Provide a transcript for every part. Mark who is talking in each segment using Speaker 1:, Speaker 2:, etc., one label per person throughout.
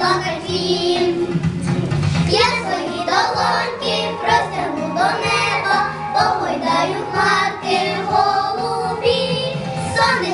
Speaker 1: плакать він. Я свої долоньки простягну до неба, погойдаю хмарки голубі. Сонечко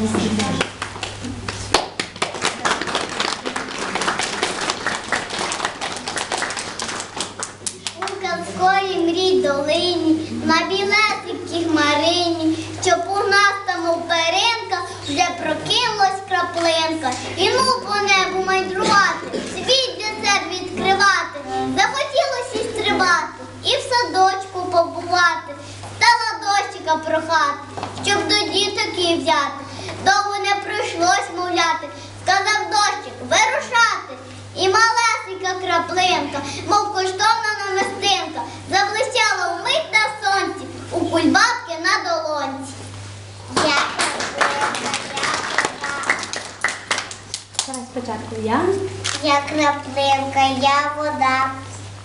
Speaker 1: У казковій мрій долині, на білесенькій хмарині, що пухнаста, мов перинка, вже прокинулась краплинка. І ну по небу мандрувати, світ себе відкривати. Захотілося й стрибати, і в садочку побувати. Стала дощика прохати, щоб до діток її взяти. Довго не прийшлось мовляти, сказав дощик вирушати. І малесенька краплинка, мов коштовна намистинка, заблищала вмить на сонці у кульбабки на долонці. Я
Speaker 2: Зараз спочатку я
Speaker 1: я краплинка, я вода,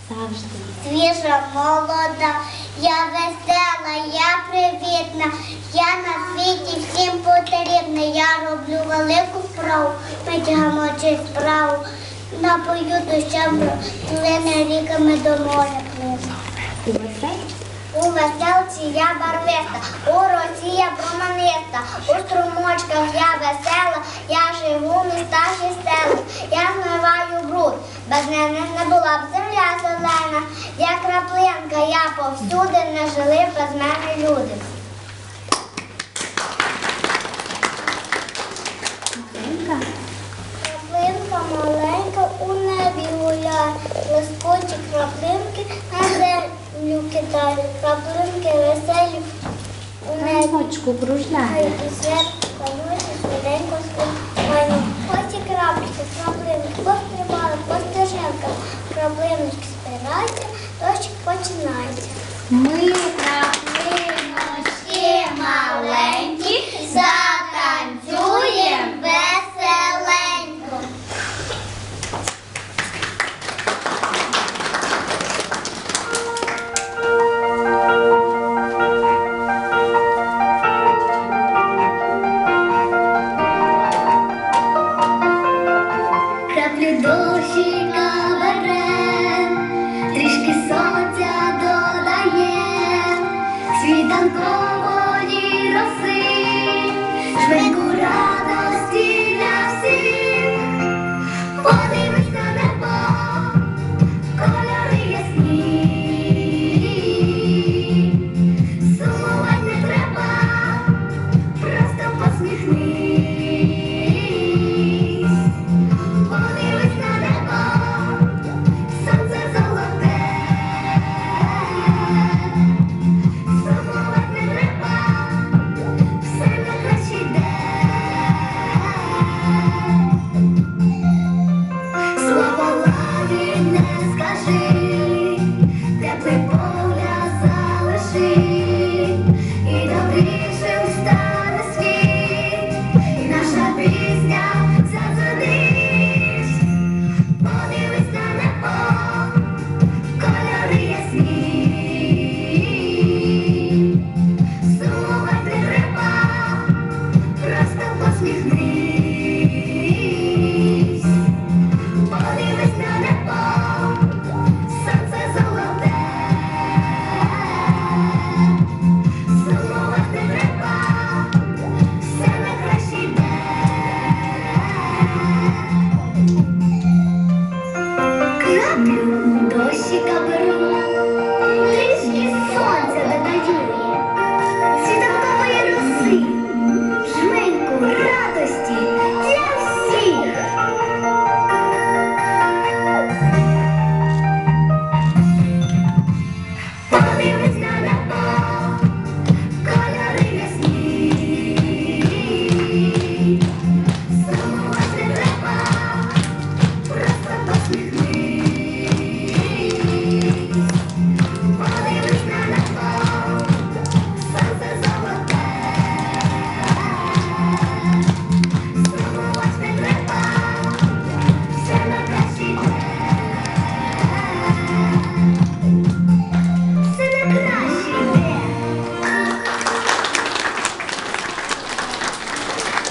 Speaker 2: завжди.
Speaker 1: свіжа, молода, я весела, я привітна, я на світі всім потрібна. Я роблю велику справу, витягнучи справу. Напою дощем, плине ріками до моря плине.
Speaker 2: І оце
Speaker 1: веселці я барвиста, у році я проманиста, у струмочках я весела, я живу в містах і селах, я змиваю бруд, без мене не була б земля зелена, я краплинка, я повсюди не жили без мене люди.
Speaker 2: маленька.
Speaker 1: Краплинка маленька у небі гуляє, лискочі краплинки на землю кидає, краплинки веселі у небі.
Speaker 2: Ночку кружляє.
Speaker 1: Хай і свят панує, швиденько співає. Ось і крапочки, краплинки, пострибали, по краплиночки спираються, дощик починається.
Speaker 2: Ми